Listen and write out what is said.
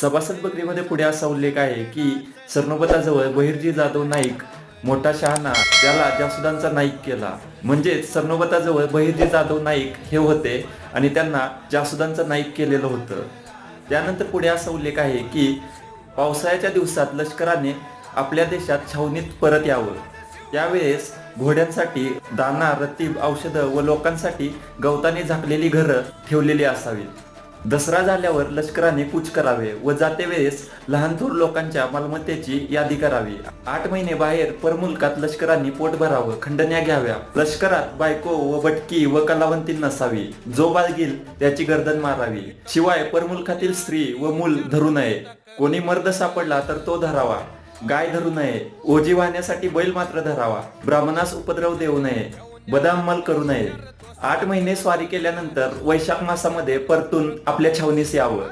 सभासद बकरीमध्ये पुढे असा उल्लेख आहे की सरनोबताजवळ बहिर्जी जाधव नाईक मोठा शहाणा त्याला जासुदांचा नाईक केला. म्हणजेच सरनोबताजवळ बहिर्जी जाधव नाईक हे होते आणि त्यांना जासुदांचं नाईक केलेलं होतं. त्यानंतर पुढे असा उल्लेख आहे की पावसाळ्याच्या दिवसात लष्कराने आपल्या देशात छावणीत परत यावं. त्यावेळेस घोड्यांसाठी दाना रतीब औषधं व लोकांसाठी गवताने झाकलेली घरं ठेवलेली असावीत. दसरा झाल्यावर लष्कराने कूच करावे व जाते वेळेस लहान थोर लोकांच्या मालमत्तेची यादी करावी. आठ महिने बाहेर परमुलकात लष्करांनी पोट भरावं खंडण्या घ्याव्या. लष्करात बायको व बटकी व कलावंती नसावी. जो बाळगील त्याची गर्दन मारावी. शिवाय परमुलकातील स्त्री व मूल धरू नये. कोणी मर्द सापडला तर तो धरावा. गाय धरू नये. ओजी वाहण्यासाठी बैल मात्र धरावा. ब्राह्मणास उपद्रव देऊ नये. बदाम मल करू नये. आठ महिने स्वारी केल्यानंतर वैशाख मासामध्ये परतून आपल्या छावणीस यावं.